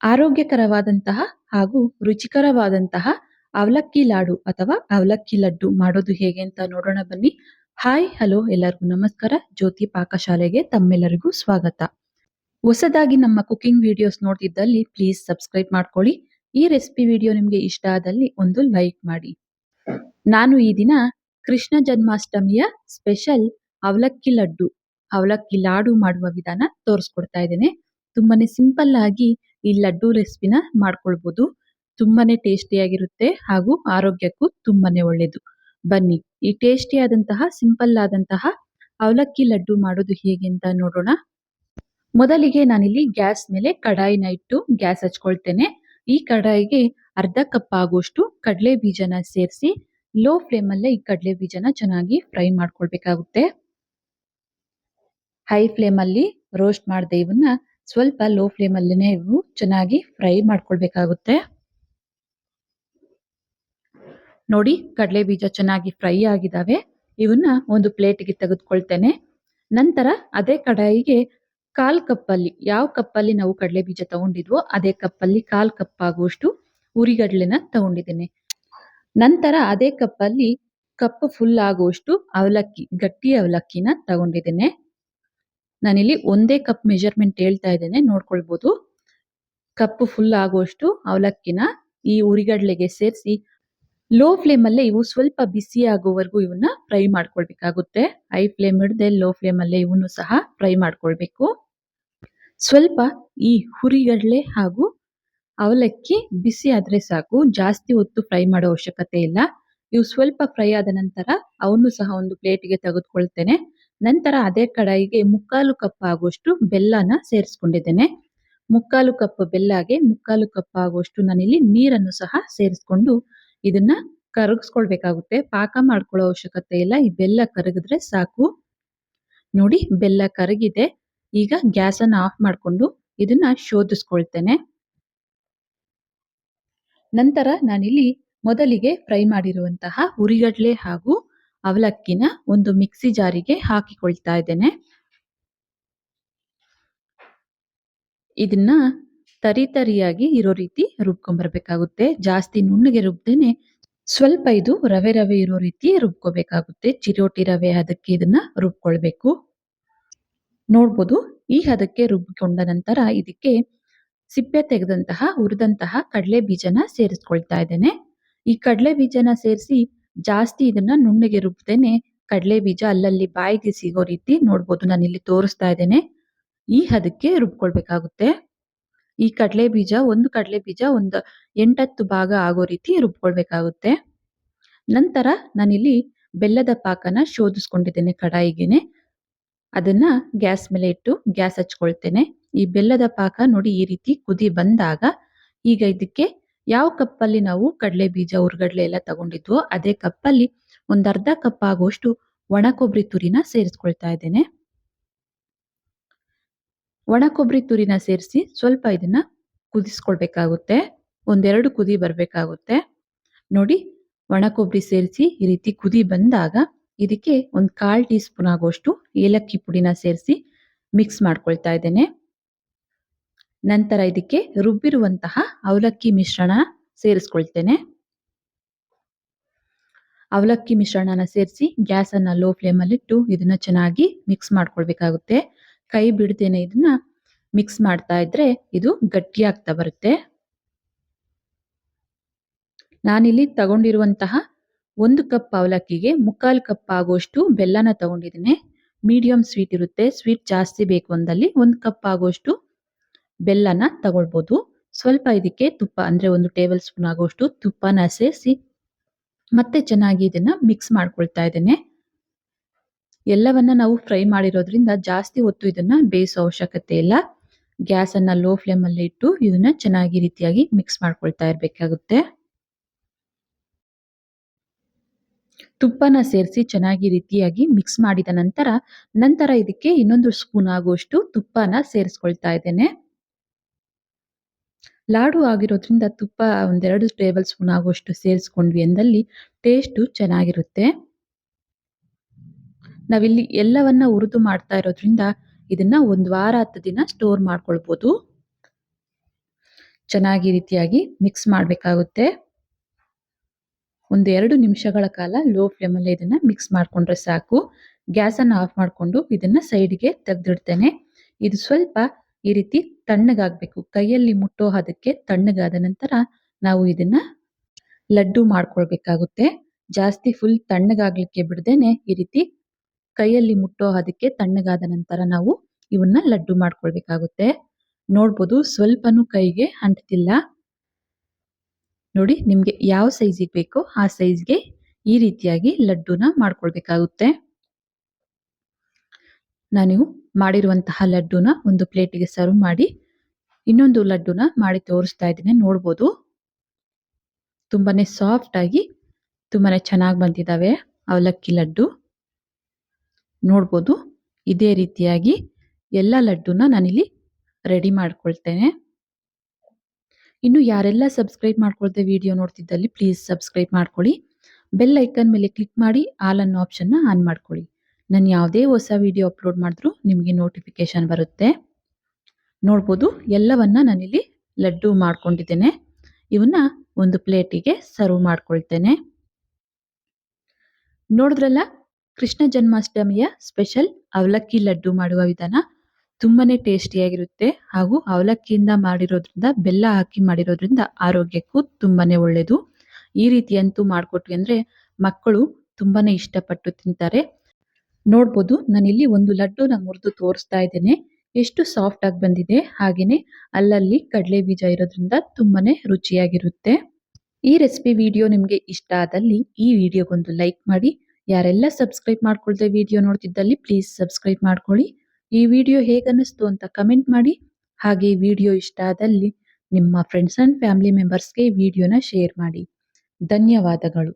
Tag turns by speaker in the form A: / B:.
A: ಆರೋಗ್ಯಕರವಾದಂತಹ ಹಾಗೂ ರುಚಿಕರವಾದಂತಹ ಅವಲಕ್ಕಿ ಲಾಡು ಅಥವಾ ಅವಲಕ್ಕಿ ಲಡ್ಡು ಮಾಡೋದು ಹೇಗೆ ಅಂತ ನೋಡೋಣ ಬನ್ನಿ. ಹಾಯ್, ಹಲೋ ಎಲ್ಲರಿಗೂ ನಮಸ್ಕಾರ. ಜ್ಯೋತಿ ಪಾಕಶಾಲೆಗೆ ತಮ್ಮೆಲ್ಲರಿಗೂ ಸ್ವಾಗತ. ಹೊಸದಾಗಿ ನಮ್ಮ ಕುಕಿಂಗ್ ವಿಡಿಯೋಸ್ ನೋಡ್ತಿದ್ದಲ್ಲಿ ಪ್ಲೀಸ್ ಸಬ್ಸ್ಕ್ರೈಬ್ ಮಾಡ್ಕೊಳ್ಳಿ. ಈ ರೆಸಿಪಿ ವಿಡಿಯೋ ನಿಮಗೆ ಇಷ್ಟ ಆದಲ್ಲಿ ಒಂದು ಲೈಕ್ ಮಾಡಿ. ನಾನು ಈ ದಿನ ಕೃಷ್ಣ ಜನ್ಮಾಷ್ಟಮಿಯ ಸ್ಪೆಷಲ್ ಅವಲಕ್ಕಿ ಲಡ್ಡು, ಅವಲಕ್ಕಿ ಲಾಡು ಮಾಡುವ ವಿಧಾನ ತೋರಿಸ್ಕೊಡ್ತಾ ಇದ್ದೇನೆ. ತುಂಬಾನೇ ಸಿಂಪಲ್ ಆಗಿ ಈ ಲಡ್ಡು ರೆಸಿಪಿನ ಮಾಡ್ಕೊಳ್ಬಹುದು ತುಂಬಾನೇ ಟೇಸ್ಟಿಯಾಗಿರುತ್ತೆ ಹಾಗೂ ಆರೋಗ್ಯಕ್ಕೂ ತುಂಬಾನೇ ಒಳ್ಳೆಯದು ಬನ್ನಿ, ಈ ಟೇಸ್ಟಿ ಆದಂತಹ ಸಿಂಪಲ್ ಆದಂತಹ ಅವಲಕ್ಕಿ ಲಡ್ಡು ಮಾಡೋದು ಹೇಗೆ ಅಂತ ನೋಡೋಣ. ಮೊದಲಿಗೆ ನಾನಿಲ್ಲಿ ಗ್ಯಾಸ್ ಮೇಲೆ ಕಡಾಯಿನ ಇಟ್ಟು ಗ್ಯಾಸ್ ಹಚ್ಕೊಳ್ತೇನೆ. ಈ ಕಡಾಯಿಗೆ ಅರ್ಧ ಕಪ್ ಆಗುವಷ್ಟು ಕಡಲೆ ಬೀಜನ ಸೇರಿಸಿ, ಲೋ ಫ್ಲೇಮ್ ಅಲ್ಲೇ ಈ ಕಡಲೆ ಬೀಜನ ಚೆನ್ನಾಗಿ ಫ್ರೈ ಮಾಡ್ಕೊಳ್ಬೇಕಾಗುತ್ತೆ. ಹೈ ಫ್ಲೇಮ್ ಅಲ್ಲಿ ರೋಸ್ಟ್ ಮಾಡ್ದೆ ಇವನ್ನ ಸ್ವಲ್ಪ ಲೋ ಫ್ಲೇಮ್ ಅಲ್ಲಿನೇ ಇವು. ಚೆನ್ನಾಗಿ ಫ್ರೈ ಮಾಡ್ಕೊಳ್ಬೇಕಾಗುತ್ತೆ. ನೋಡಿ, ಕಡಲೆ ಬೀಜ ಚೆನ್ನಾಗಿ ಫ್ರೈ ಆಗಿದಾವೆ. ಇವನ್ನ ಒಂದು ಪ್ಲೇಟ್ಗೆ ತೆಗೆದುಕೊಳ್ತೇನೆ. ನಂತರ ಅದೇ ಕಡಾಯಿಗೆ ಕಾಲ್ ಕಪ್ಪಲ್ಲಿ, ಯಾವ ಕಪ್ಪಲ್ಲಿ ನಾವು ಕಡಲೆ ಬೀಜ ತಗೊಂಡಿದ್ವೋ ಅದೇ ಕಪ್ಪಲ್ಲಿ ಕಾಲ್ ಕಪ್ ಆಗುವಷ್ಟು ಉರಿಗಡ್ಲೆನ ತಗೊಂಡಿದ್ದೇನೆ. ನಂತರ ಅದೇ ಕಪ್ಪಲ್ಲಿ ಕಪ್ ಫುಲ್ ಆಗುವಷ್ಟು ಅವಲಕ್ಕಿ, ಗಟ್ಟಿ ಅವಲಕ್ಕಿನ ತಗೊಂಡಿದ್ದೇನೆ. ನಾನಿಲ್ಲಿ ಒಂದೇ ಕಪ್ ಮೆಜರ್ಮೆಂಟ್ ಹೇಳ್ತಾ ಇದ್ದೇನೆ, ನೋಡ್ಕೊಳ್ಬೋದು. ಕಪ್ ಫುಲ್ ಆಗುವಷ್ಟು ಅವಲಕ್ಕಿನ ಈ ಉರಿಗಡ್ಲೆಗೆ ಸೇರಿಸಿ ಲೋ ಫ್ಲೇಮ್ ಅಲ್ಲೇ ಇವು ಸ್ವಲ್ಪ ಬಿಸಿ ಆಗುವವರೆಗೂ ಇವನ್ನ ಫ್ರೈ ಮಾಡ್ಕೊಳ್ಬೇಕಾಗುತ್ತೆ. ಹೈ ಫ್ಲೇಮ್ ಹಿಡ್ದೆ ಲೋ ಫ್ಲೇಮ್ ಅಲ್ಲೇ ಇವನ್ನು ಸಹ ಫ್ರೈ ಮಾಡ್ಕೊಳ್ಬೇಕು. ಸ್ವಲ್ಪ ಈ ಹುರಿಗಡಲೆ ಹಾಗೂ ಅವಲಕ್ಕಿ ಬಿಸಿ ಆದ್ರೆ ಸಾಕು, ಜಾಸ್ತಿ ಹೊತ್ತು ಫ್ರೈ ಮಾಡೋ ಅವಶ್ಯಕತೆ ಇಲ್ಲ. ಇವು ಸ್ವಲ್ಪ ಫ್ರೈ ಆದ ನಂತರ ಅವನ್ನು ಸಹ ಒಂದು ಪ್ಲೇಟಿಗೆ ತೆಗೆದುಕೊಳ್ತೇನೆ. ನಂತರ ಅದೇ ಕಡಾಯಿಗೆ ಮುಕ್ಕಾಲು ಕಪ್ ಆಗುವಷ್ಟು ಬೆಲ್ಲನ ಸೇರಿಸ್ಕೊಂಡಿದ್ದೇನೆ. ಮುಕ್ಕಾಲು ಕಪ್ ಬೆಲ್ಲಗೆ ಮುಕ್ಕಾಲು ಕಪ್ ಆಗುವಷ್ಟು ನಾನಿಲ್ಲಿ ನೀರನ್ನು ಸಹ ಸೇರಿಸ್ಕೊಂಡು ಇದನ್ನ ಕರಗಿಸ್ಕೊಳ್ಬೇಕಾಗುತ್ತೆ. ಪಾಕ ಮಾಡ್ಕೊಳ್ಳೋ ಅವಶ್ಯಕತೆ ಇಲ್ಲ. ಈ ಬೆಲ್ಲ ಕರಗಿದ್ರೆ ಸಾಕು. ನೋಡಿ, ಬೆಲ್ಲ ಕರಗಿದೆ. ಈಗ ಗ್ಯಾಸ್ ಅನ್ನು ಆಫ್ ಮಾಡಿಕೊಂಡು ಇದನ್ನ ಶೋಧಿಸ್ಕೊಳ್ತೇನೆ. ನಂತರ ನಾನಿಲ್ಲಿ ಮೊದಲಿಗೆ ಫ್ರೈ ಮಾಡಿರುವಂತಹ ಹುರಿಗಡ್ಲೆ ಹಾಗೂ ಅವಲಕ್ಕಿನ ಒಂದು ಮಿಕ್ಸಿ ಜಾರಿಗೆ ಹಾಕಿಕೊಳ್ತಾ ಇದ್ದೇನೆ. ಇದನ್ನ ತರಿ ತರಿಯಾಗಿ ಇರೋ ರೀತಿ ರುಬ್ಕೊಂಡ್ಬರ್ಬೇಕಾಗುತ್ತೆ ಜಾಸ್ತಿ ನುಣ್ಣಗೆ ರುಬ್ದೇನೆ ಸ್ವಲ್ಪ ಇದು ರವೆ ರವೆ ಇರೋ ರೀತಿ ರುಬ್ಕೋಬೇಕಾಗುತ್ತೆ. ಚಿರೋಟಿ ರವೆ ಅದಕ್ಕೆ ಇದನ್ನ ರುಬ್ಕೊಳ್ಬೇಕು. ನೋಡ್ಬೋದು ಈ ಹದಕ್ಕೆ ರುಬ್ಬಿಕೊಂಡ ನಂತರ ಇದಕ್ಕೆ ಸಿಪ್ಪೆ ತೆಗೆದಂತಹ, ಹುರಿದಂತಹ ಕಡಲೆ ಬೀಜನ ಸೇರಿಸ್ಕೊಳ್ತಾ ಇದ್ದೇನೆ. ಈ ಕಡಲೆ ಬೀಜನ ಸೇರಿಸಿ ಜಾಸ್ತಿ ಇದನ್ನ ನುಣ್ಣಗೆ ರುಬ್ದೇನೆ ಕಡಲೆ ಬೀಜ ಅಲ್ಲಲ್ಲಿ ಬಾಯಿಗೆ ಸಿಗೋ ರೀತಿ ನೋಡ್ಬೋದು. ನಾನು ಇಲ್ಲಿ ತೋರಿಸ್ತಾ ಇದ್ದೇನೆ. ಈ ಹದಕ್ಕೆ ರುಬ್ಕೊಳ್ಬೇಕಾಗುತ್ತೆ. ಈ ಕಡಲೆ ಬೀಜ, ಒಂದು ಕಡಲೆ ಬೀಜ ಒಂದು ಎಂಟತ್ತು ಭಾಗ ಆಗೋ ರೀತಿ ರುಬ್ಕೊಳ್ಬೇಕಾಗುತ್ತೆ. ನಂತರ ನಾನಿಲ್ಲಿ ಬೆಲ್ಲದ ಪಾಕನ ಶೋಧಿಸ್ಕೊಂಡಿದ್ದೇನೆ ಕಡಾಯಿಗೆನೆ. ಅದನ್ನ ಗ್ಯಾಸ್ ಮೇಲೆ ಇಟ್ಟು ಗ್ಯಾಸ್ ಹಚ್ಕೊಳ್ತೇನೆ. ಈ ಬೆಲ್ಲದ ಪಾಕ ನೋಡಿ ಈ ರೀತಿ ಕುದಿ ಬಂದಾಗ ಈಗ ಇದಕ್ಕೆ ಯಾವ ಕಪ್ಪಲ್ಲಿ ನಾವು ಕಡಲೆ ಬೀಜ, ಉರ್ಗಡ್ಲೆ ಎಲ್ಲ ತಗೊಂಡಿದ್ವೋ ಅದೇ ಕಪ್ಪಲ್ಲಿ ಒಂದ್ ಅರ್ಧ ಕಪ್ ಆಗುವಷ್ಟು ಒಣ ಕೊಬ್ಬರಿ ತುರಿನ ಸೇರಿಸ್ಕೊಳ್ತಾ ಇದ್ದೇನೆ. ಒಣ ಕೊಬ್ಬರಿ ತುರಿನ ಸೇರಿಸಿ ಸ್ವಲ್ಪ ಇದನ್ನ ಕುದಿಸ್ಕೊಳ್ಬೇಕಾಗುತ್ತೆ. ಒಂದೆರಡು ಕುದಿ ಬರಬೇಕಾಗುತ್ತೆ. ನೋಡಿ ಒಣ ಕೊಬ್ಬರಿ ಸೇರಿಸಿ ಈ ರೀತಿ ಕುದಿ ಬಂದಾಗ ಇದಕ್ಕೆ ಒಂದು ಕಾಲ್ ಟೀ ಸ್ಪೂನ್ ಆಗುವಷ್ಟು ಏಲಕ್ಕಿ ಪುಡಿನ ಸೇರಿಸಿ ಮಿಕ್ಸ್ ಮಾಡ್ಕೊಳ್ತಾ ಇದ್ದೇನೆ. ನಂತರ ಇದಕ್ಕೆ ರುಬ್ಬಿರುವಂತಹ ಅವಲಕ್ಕಿ ಮಿಶ್ರಣ ಸೇರಿಸ್ಕೊಳ್ತೇನೆ. ಅವಲಕ್ಕಿ ಮಿಶ್ರಣನ ಸೇರಿಸಿ ಗ್ಯಾಸನ್ನು ಲೋ ಫ್ಲೇಮ್ ಅಲ್ಲಿ ಇಟ್ಟು ಇದನ್ನ ಚೆನ್ನಾಗಿ ಮಿಕ್ಸ್ ಮಾಡ್ಕೊಳ್ಬೇಕಾಗುತ್ತೆ. ಕೈ ಬಿಡ್ತೇನೆ ಇದನ್ನ ಮಿಕ್ಸ್ ಮಾಡ್ತಾ ಇದ್ರೆ ಇದು ಗಟ್ಟಿ ಆಗ್ತಾ ಬರುತ್ತೆ. ನಾನಿಲ್ಲಿ ತಗೊಂಡಿರುವಂತಹ ಒಂದು ಕಪ್ ಅವಲಕ್ಕಿಗೆ ಮುಕ್ಕಾಲು ಕಪ್ ಆಗುವಷ್ಟು ಬೆಲ್ಲನ ತಗೊಂಡಿದ್ದೀನಿ. ಮೀಡಿಯಂ ಸ್ವೀಟ್ ಇರುತ್ತೆ, ಸ್ವೀಟ್ ಜಾಸ್ತಿ ಬೇಕು ಅಂದಲ್ಲಿ ಒಂದು ಕಪ್ ಆಗುವಷ್ಟು ಬೆಲ್ಲನ ತಗೊಳ್ಬೋದು. ಸ್ವಲ್ಪ ಇದಕ್ಕೆ ತುಪ್ಪ, ಅಂದ್ರೆ ಒಂದು ಟೇಬಲ್ ಸ್ಪೂನ್ ಆಗುವಷ್ಟು ತುಪ್ಪನ ಸೇರಿಸಿ, ಮತ್ತೆ ಚೆನ್ನಾಗಿ ಇದನ್ನ ಮಿಕ್ಸ್ ಮಾಡ್ಕೊಳ್ತಾ ಇದ್ದೇನೆ. ಎಲ್ಲವನ್ನ ನಾವು ಫ್ರೈ ಮಾಡಿರೋದ್ರಿಂದ ಜಾಸ್ತಿ ಹೊತ್ತು ಇದನ್ನ ಬೇಯಿಸೋ ಅವಶ್ಯಕತೆ ಇಲ್ಲ. ಗ್ಯಾಸ್ ಅನ್ನ ಲೋ ಫ್ಲೇಮ್ ಅಲ್ಲಿ ಇಟ್ಟು ಇದನ್ನ ಚೆನ್ನಾಗಿ ರೀತಿಯಾಗಿ ಮಿಕ್ಸ್ ಮಾಡ್ಕೊಳ್ತಾ ಇರಬೇಕಾಗುತ್ತೆ. ತುಪ್ಪನ ಸೇರಿಸಿ ಚೆನ್ನಾಗಿ ರೀತಿಯಾಗಿ ಮಿಕ್ಸ್ ಮಾಡಿದ ನಂತರ ನಂತರ ಇದಕ್ಕೆ ಇನ್ನೊಂದು ಸ್ಪೂನ್ ಆಗುವಷ್ಟು ತುಪ್ಪನ ಸೇರಿಸ್ಕೊಳ್ತಾ ಇದ್ದೇನೆ. ಲಾಡು ಆಗಿರೋದ್ರಿಂದ ತುಪ್ಪ ಒಂದೆರಡು ಟೇಬಲ್ ಸ್ಪೂನ್ ಆಗುವಷ್ಟು ಸೇರಿಸ್ಕೊಂಡ್ವಿ ಎಂದಲ್ಲಿ ಟೇಸ್ಟು ಚೆನ್ನಾಗಿರುತ್ತೆ. ನಾವಿಲ್ಲಿ ಎಲ್ಲವನ್ನ ಹುರಿದು ಮಾಡ್ತಾ ಇರೋದ್ರಿಂದ ಇದನ್ನ ಒಂದು ವಾರ ಹತ್ತು ದಿನ ಸ್ಟೋರ್ ಮಾಡ್ಕೊಳ್ಬೋದು. ಚೆನ್ನಾಗಿ ರೀತಿಯಾಗಿ ಮಿಕ್ಸ್ ಮಾಡಬೇಕಾಗುತ್ತೆ. ಒಂದು ಎರಡು ನಿಮಿಷಗಳ ಕಾಲ ಲೋ ಫ್ಲೇಮಲ್ಲಿ ಇದನ್ನ ಮಿಕ್ಸ್ ಮಾಡಿಕೊಂಡ್ರೆ ಸಾಕು. ಗ್ಯಾಸನ್ನು ಆಫ್ ಮಾಡಿಕೊಂಡು ಇದನ್ನ ಸೈಡ್ಗೆ ತೆಗೆದಿಡ್ತೇನೆ. ಇದು ಸ್ವಲ್ಪ ಈ ರೀತಿ ತಣ್ಣಗಾಗಬೇಕು. ಕೈಯಲ್ಲಿ ಮುಟ್ಟೋ ಹದಕ್ಕೆ ತಣ್ಣಗಾದ ನಂತರ ನಾವು ಇದನ್ನ ಲಡ್ಡು ಮಾಡ್ಕೊಳ್ಬೇಕಾಗುತ್ತೆ. ಜಾಸ್ತಿ ಫುಲ್ ತಣ್ಣಗಾಗ್ಲಿಕ್ಕೆ ಬಿಡದೇನೆ ಈ ರೀತಿ ಕೈಯಲ್ಲಿ ಮುಟ್ಟೋ ಹದಕ್ಕೆ ತಣ್ಣಗಾದ ನಂತರ ನಾವು ಇವನ್ನ ಲಡ್ಡು ಮಾಡ್ಕೊಳ್ಬೇಕಾಗುತ್ತೆ. ನೋಡ್ಬೋದು ಸ್ವಲ್ಪನೂ ಕೈಗೆ ಅಂಟತಿಲ್ಲ ನೋಡಿ ನಿಮ್ಗೆ ಯಾವ ಸೈಜಿಗೆ ಬೇಕೋ ಆ ಸೈಜ್ಗೆ ಈ ರೀತಿಯಾಗಿ ಲಡ್ಡುನ ಮಾಡ್ಕೊಳ್ಬೇಕಾಗುತ್ತೆ. ನಾನು ಮಾಡಿರುವಂತಹ ಲಡ್ಡುನ ಒಂದು ಪ್ಲೇಟಿಗೆ ಸರ್ವ್ ಮಾಡಿ, ಇನ್ನೊಂದು ಲಡ್ಡುನ ಮಾಡಿ ತೋರಿಸ್ತಾ ಇದ್ದೀನಿ, ನೋಡ್ಬೋದು. ತುಂಬಾನೇ ಸಾಫ್ಟ್ ಆಗಿ ಚೆನ್ನಾಗಿ ಬಂದಿದ್ದಾವೆ ಅವಲಕ್ಕಿ ಲಡ್ಡು. ನೋಡ್ಬೋದು, ಇದೇ ರೀತಿಯಾಗಿ ಎಲ್ಲ ಲಡ್ಡುನ ನಾನಿಲ್ಲಿ ರೆಡಿ ಮಾಡ್ಕೊಳ್ತೇನೆ. ಇನ್ನು ಯಾರೆಲ್ಲ ಸಬ್ಸ್ಕ್ರೈಬ್ ಮಾಡ್ಕೊಳ್ತೇವೆ ವಿಡಿಯೋ ನೋಡ್ತಿದ್ದಲ್ಲಿ, ಪ್ಲೀಸ್ ಸಬ್ಸ್ಕ್ರೈಬ್ ಮಾಡ್ಕೊಳ್ಳಿ. ಬೆಲ್ ಐಕನ್ ಮೇಲೆ ಕ್ಲಿಕ್ ಮಾಡಿ, ಆಲ್ ಅನ್ನೋ ಆಪ್ಷನ್ನ ಆನ್ ಮಾಡ್ಕೊಳ್ಳಿ. ನಾನು ಯಾವುದೇ ಹೊಸ ವಿಡಿಯೋ ಅಪ್ಲೋಡ್ ಮಾಡಿದ್ರೂ ನಿಮಗೆ ನೋಟಿಫಿಕೇಶನ್ ಬರುತ್ತೆ. ನೋಡ್ಬೋದು, ಎಲ್ಲವನ್ನ ನಾನಿಲ್ಲಿ ಲಡ್ಡು ಮಾಡ್ಕೊಂಡಿದ್ದೇನೆ. ಇವನ್ನ ಒಂದು ಪ್ಲೇಟಿಗೆ ಸರ್ವ್ ಮಾಡ್ಕೊಳ್ತೇನೆ. ನೋಡಿದ್ರಲ್ಲ, ಕೃಷ್ಣ ಜನ್ಮಾಷ್ಟಮಿಯ ಸ್ಪೆಷಲ್ ಅವಲಕ್ಕಿ ಲಡ್ಡು ಮಾಡುವ ವಿಧಾನ ತುಂಬಾನೇ ಟೇಸ್ಟಿಯಾಗಿರುತ್ತೆ ಹಾಗೂ ಅವಲಕ್ಕಿಯಿಂದ ಮಾಡಿರೋದ್ರಿಂದ, ಬೆಲ್ಲ ಹಾಕಿ ಮಾಡಿರೋದ್ರಿಂದ ಆರೋಗ್ಯಕ್ಕೂ ತುಂಬಾನೇ ಒಳ್ಳೆಯದು ಈ ರೀತಿಯಂತೂ ಮಾಡಿಕೊಟ್ವಿ ಅಂದರೆ ಮಕ್ಕಳು ತುಂಬಾನೇ ಇಷ್ಟಪಟ್ಟು ತಿಂತಾರೆ. ನೋಡ್ಬೋದು. ನಾನಿಲ್ಲಿ ಒಂದು ಲಡ್ಡುನ ಮುರಿದು ತೋರಿಸ್ತಾ ಇದ್ದೇನೆ. ಎಷ್ಟು ಸಾಫ್ಟ್ ಆಗಿ ಬಂದಿದೆ. ಹಾಗೇನೆ ಅಲ್ಲಲ್ಲಿ ಕಡಲೆ ಬೀಜ ಇರೋದ್ರಿಂದ ತುಂಬಾನೇ ರುಚಿಯಾಗಿರುತ್ತೆ. ಈ ರೆಸಿಪಿ ವಿಡಿಯೋ ನಿಮಗೆ ಇಷ್ಟ ಆದಲ್ಲಿ ಈ ವಿಡಿಯೋಗೊಂದು ಲೈಕ್ ಮಾಡಿ. ಯಾರೆಲ್ಲ ಸಬ್ಸ್ಕ್ರೈಬ್ ಮಾಡ್ಕೊಳ್ದೆ ವಿಡಿಯೋ ನೋಡ್ತಿದ್ದಲ್ಲಿ ಪ್ಲೀಸ್ ಸಬ್ಸ್ಕ್ರೈಬ್ ಮಾಡ್ಕೊಳ್ಳಿ. ಈ ವಿಡಿಯೋ ಹೇಗನ್ನಿಸ್ತು ಅಂತ ಕಮೆಂಟ್ ಮಾಡಿ. ಹಾಗೆ ವಿಡಿಯೋ ಇಷ್ಟ ಆದಲ್ಲಿ ನಿಮ್ಮ ಫ್ರೆಂಡ್ಸ್ ಅಂಡ್ ಫ್ಯಾಮಿಲಿ ಮೆಂಬರ್ಸ್ಗೆ ವಿಡಿಯೋನ ಶೇರ್ ಮಾಡಿ. ಧನ್ಯವಾದಗಳು.